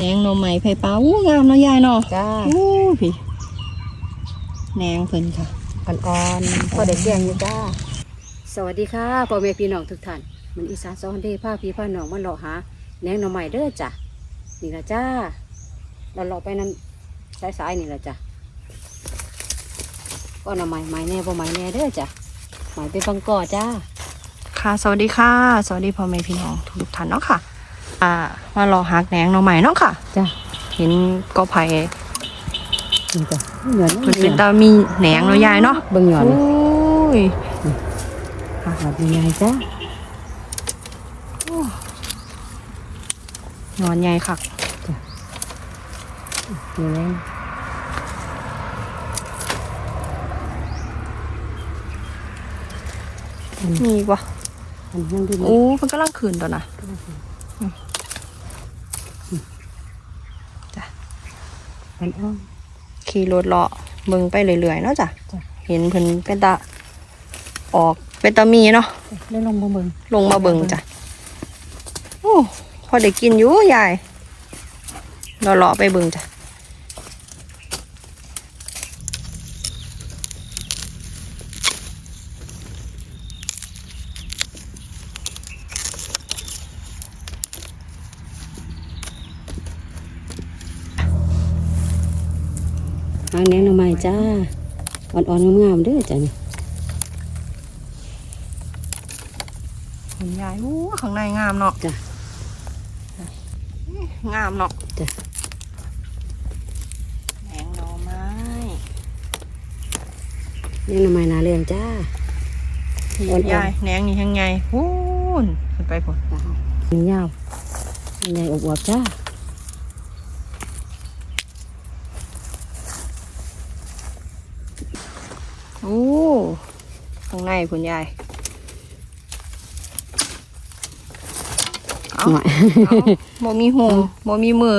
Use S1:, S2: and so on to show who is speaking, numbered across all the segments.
S1: แหนงหน่อไม้ไผ่ปลาอู้งามเนาะยายเนาะ
S2: จ้า
S1: อู้พี่แหนงเพิ่นค่ะ
S2: อ่อนๆพอได้แกงอยู่จ้า สวัสดีค่ะพ่อแม่พี่น้องทุกท่านมันอีสานซอนเดย์พาพี่พาน้องมาเลาะหาแหนงหน่อไม้เด้อจ้ะนี่ละจ้าเราเลาะไปนั้นสายๆนี่ละจ้ะก็หน่อไม้ไม้แน่บ่ไม้แน่เด้อจ้ะไม้เป็นบังกอจ้า
S1: ค่ะสวัสดีค่ะ สวัสดีพ่อแม่พี่น้องทุกท่านเนาะค่ะ อ่า มารอหักแหนงหน่อไม้เนาะค่ะ
S2: จ้า
S1: เห็นก็ไผ่
S2: นี่จ้ะเหมือน
S1: เพิ่นเป็นตามีแหนงเนาะยายเนาะ
S2: เบิ่งหย่อน
S1: โอ้ย
S2: ค่ะแบบนี้ไงจ้า
S1: หนอนใหญ่ค่ะ
S2: นี่แหละ
S1: มีอีกวะ
S2: อันยังดี
S1: โอ้เพิ่นกำลังคืนตัวนะ
S2: มันอ้อ
S1: ขี่รถเลาะเบิ่งไปเรื่อยๆเนาะจ้ะเห็นเพิ่นเป็นตาออกเป็นตามีเนาะ
S2: ได้ลงมาเบิ่ง
S1: ลงมาเบิ่งจ้ะโอ้พอได้กินอยู่ยายเราเลาะไปเบิ่งจ้ะา
S2: งแหนงหน่อไม้จ้า อ่อนๆงามๆเด้อจ้ะนี่
S1: คุณยายโอ้ข้างในงามเนาะ
S2: จ้ะ
S1: งามเนาะ
S2: จ้ะ
S1: แหนงหน่อไม้
S2: แหนงหน่อไม้นาเรียงจ้าอ่อนๆ
S1: ยายแหนงนี่ยังไงพูนขึ้นไปพุ่น
S2: มียาวใหญ่อวบๆจ้า
S1: โอ้ข้างในคุณยายเอา
S2: หน่อย
S1: เอาบ่มีหูบ่มีมือ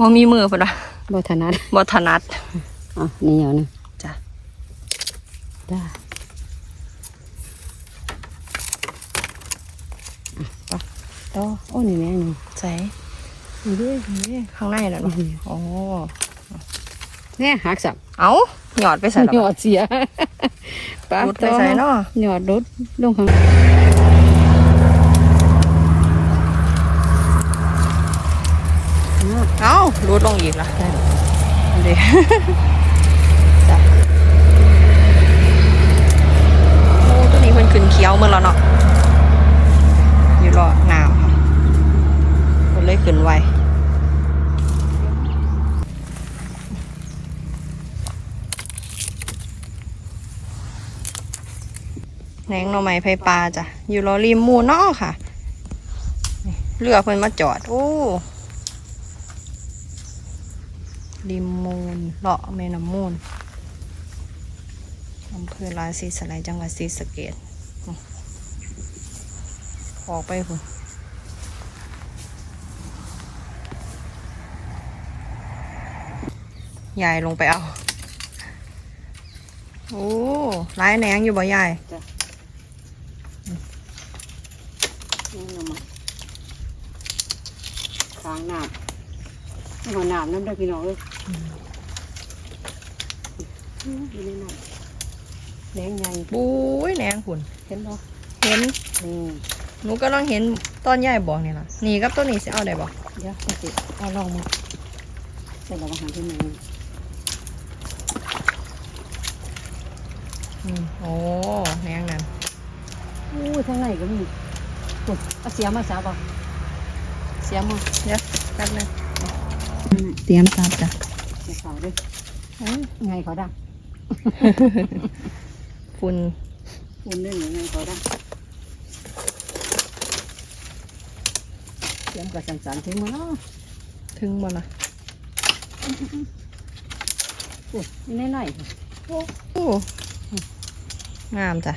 S1: บ่มีมือพุ่นนะ
S2: บ่ถนัด
S1: บ่ถนัด
S2: อะนี่เหนียวหนึง
S1: จ้ะ
S2: จ้าอะไปต่อโอ้นี่แม่นี่
S1: ใส่
S2: นี่เด้อ
S1: นี่ข้างในแล้วเนาะอ๋อ
S2: เนี่ยหักสับ
S1: เอาหยอดไปใส่
S2: หย
S1: แล้ว
S2: อดเสียปลา
S1: รุดไปใส่เนาะ
S2: หยอดรถลงข้าง
S1: เอารุดลงอีกละ
S2: จ้า
S1: เอาดิจ้ะโอ้ตัวนี้มันขึ้นเขียวหมือแล้วเนาะอยู่รอน้ำค่ะมันเลยขึ้นไว แหนงหน่อไม้ไผ่ปลาจ้ะ อยู่รอริมมูนอกค่ะเรือเพิ่นมาจอด โอ้ริมมูลเลาะแม่น้ำมูลอำเภอราศีสไลยจังหวัดศรีสะเกษอืมออกไปคุณยายลงไปเอา โอ้ร้ายแหนงอยู่บ่ยาย
S2: นี่ลงมาค้างน้ำหัวน้ำน้ำได้อพี่น้องเอ้ยอยู่ในน้ำแดงใหญ่
S1: ปุ้ยแหนงคุณ
S2: เห็นบ่
S1: เห็น
S2: นี่
S1: หนูก็ลังเห็นตอนยายบอกนี่ล่ะนี่กับตัวนี้สิเอาได้บ่
S2: เดี๋ยวเอาสิเอาลองมาใส่ระวังหันที่ไหน
S1: อืมโอ้แหนงนั่น
S2: อู้ทางไหนก็มี ปุ๊บเอาเสียมาสาบ่เสียมา
S1: เดี๋ยวแป๊บนึงเตรียมตับจ้ะ
S2: เสียเขาด้วยไงเขาดัง
S1: ฝุ่น
S2: คุณเรื่องไงเขาดังเสียมกับสันๆถึงมาเนาะ
S1: ถึงบ่ล่ะ
S2: ปุ๊บนี่ไหน
S1: โอ้งามจ้ะ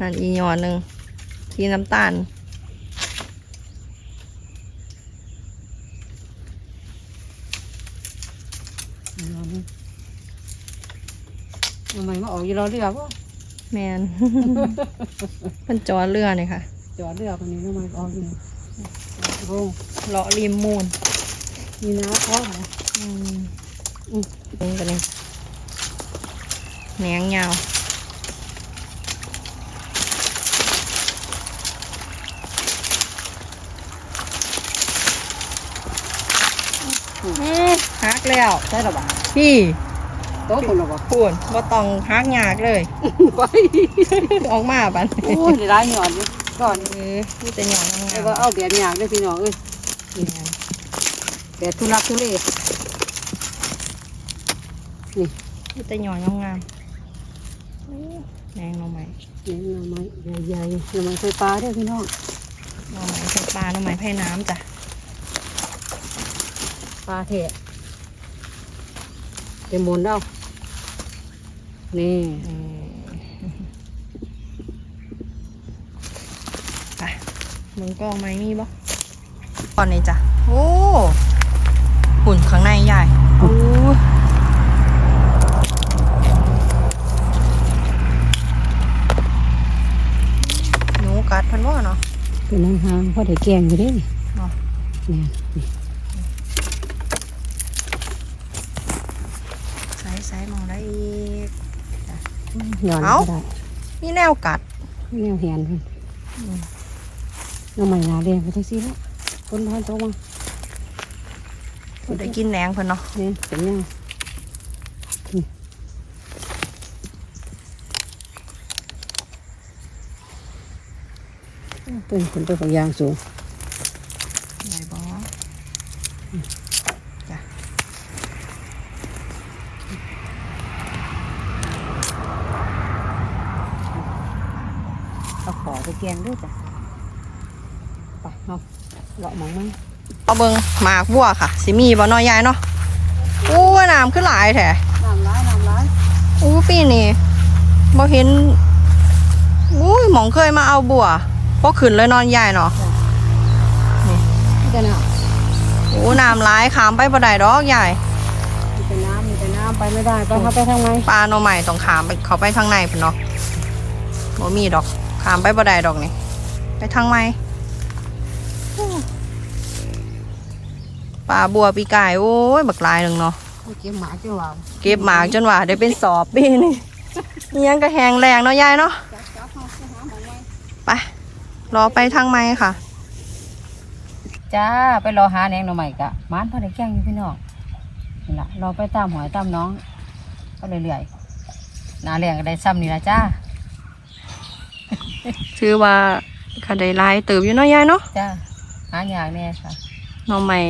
S1: นั่นอีหยอนหนึ่ง สีน้ำตาล
S2: ทำไมมาออกอยู่รอเรือป่ะ
S1: แมนเพิ่นจอดเรือนี่ค่ะ
S2: จอดเรือคนนี้ทำไมออกอยู่โอ้
S1: เลาะริมมูล
S2: มีน้ำเพราะอะไร
S1: อืมอืมตรงกันนี่แหนงยาว อืมฮัก แล้ว
S2: ใช่หรอบ่
S1: พี่
S2: โต๊ะคนหรอบ่
S1: พูนว่าต้องฮักยากเลย
S2: ไป
S1: ออกมาปัน
S2: โอ้ยได้ร้ายหยอดอยู่ก่อน
S1: เออนี่จะหย่อนงา
S2: ไอ้
S1: ม
S2: ว่าเอาแบบอย่างเด้อพี่น้องเอ้ยแบบทุลักทุเล
S1: นี่จะหย่อนงามๆอู้แดงหน่อไม้
S2: เนี่ยหน่อไม้ใหญ่ๆหน่อไม้ไฟฟ้าเด้อพี่น้อง
S1: หน่อไม้ไข่ปลาหน่อไม้ไผ่น้ำจ้ะ
S2: ปลาเทะ เต็มบนเอานี่
S1: อืมไปมึงก็เอาไม้มีบ่ก่อนนี้จ้ะ โอ้หุ่นข้างในใหญ่โอ้หนูกัดเพันว่าเนาะ
S2: เป็นนางหางพอได้แกงอยู่เด้นี่
S1: เนาะ
S2: เนี่ย
S1: ใส่ใส่มองได้อีก
S2: หย่อน
S1: เอ้า
S2: ก็ได้
S1: นี่แนวกัด
S2: แนวแหนเพิ่น
S1: อืม
S2: หน้ำใหม่นาแดงไปทั้งซี่แล้วคนบ้านโตมา
S1: ได้กินแหนงเพิ่นเนาะ
S2: เนี่ยเป็นแนวนี่เป็นคนตัวของยางสูง
S1: ไหนบอจ้ะ
S2: เอาขอไป แกงด้วยจ้ะไปเอาเลาะหมองมั้ง
S1: เอาเบิงหมากบัวค่ะสิมีบ่น้อยยายเนาะอู้ว่าน้ำขึ้นหลายแท้
S2: น้ำร้ายน้ำร้าย
S1: อู้ปีนี้บ่เห็นอู้ยหมองเคยมาเอาบัวพอขึ้นเลยนอนยายเนาะ
S2: นี่แต่น้
S1: อู้น้ำหลายขามไปบ่ได้ดอกยายำ
S2: มีแต่น้ำมีแต่น้ำไปไม่ได้ไปเขาไปทางไหน
S1: ปลาหน่อใหม่ต้องขามไปเขาไปทางในพุ่นเนาะบ่มีดอก ขามไปบ่ได้ดอกนี่ไปทางไหนอู้ปลาบัวปีกายโอ้ยบักหลายหนึงเนาะ
S2: เขาเก็บหมาเจ้าว่าว
S1: เก็บหมากจนว่าได้เป็นสอบปีนี่อิหยังก็แหงแรงเนาะยายเนาะ
S2: จับจับเขาไปหาหมองไว้
S1: ไปรอไปทางไม้ค่ะ
S2: จ้าไปรอหาแหนงหน่อใหม่กะมานพอได้แกงอยู่พี่น้องนี่ล่ะเราไปตามหอยตามน้องก็เรื่อยๆหนาแรงก็ได้ซ้ำนี่ละจ้า
S1: ชื่อว่าคาได้หลายเติบอยู่เนาะยายเนาะ
S2: จ้าหาอย่างแน่ค่ะ
S1: หน่อไม้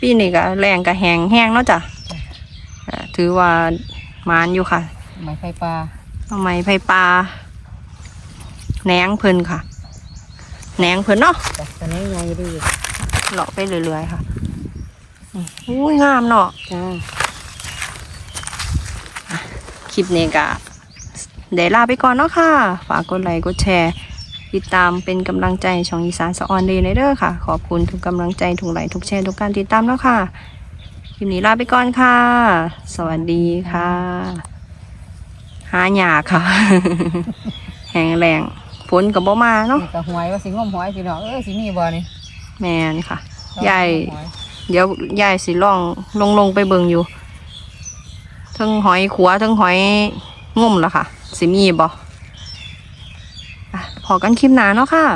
S1: ปีนี้ก็แรงก็แหงแห้งเนาะจ้ะเอ่อถือว่ามานอยู่ค่ะ
S2: ไม้ไฟปลา
S1: หน่อไม้ไผ่ปลาแหนงเพิ่นค่ะแหนงเพิ่นเนาะ
S2: จ้ะตอนนี้ไงดี
S1: เลาะไปเรื่อยๆค่ะนี่อุ้ยงามเนาะ
S2: จ้า
S1: คลิปนี้ก็ เดี๋ยวลาไปก่อนเนาะค่ะ ฝากกดไลค์กดแชร์ ติดตามเป็นกำลังใจช่องอีสานสะออนเดย์ในเด้อค่ะ ขอบคุณทุกกำลังใจทุกไลค์ทุกแชร์ทุกการติดตามแล้วค่ะคลิปนี้ลาไปก่อนค่ะ สวัสดีค่ะ หาหยาค่ะ แห้งแรงฝนกับบ่มาเนาะ
S2: นี่ก็หวยว่าสิงมหอยพี่น้องเอ้ยสิมีบ่นี่
S1: แมนค่ะใหญ่
S2: หอย
S1: เดี๋ยวยายสิลองลงลงไปเบิงอยู่เทั้งหอยขัวเทั้งหอยงุ่มละค่ะ สิมีบ่อะพอกันคลิปหนาเนาะค่ะ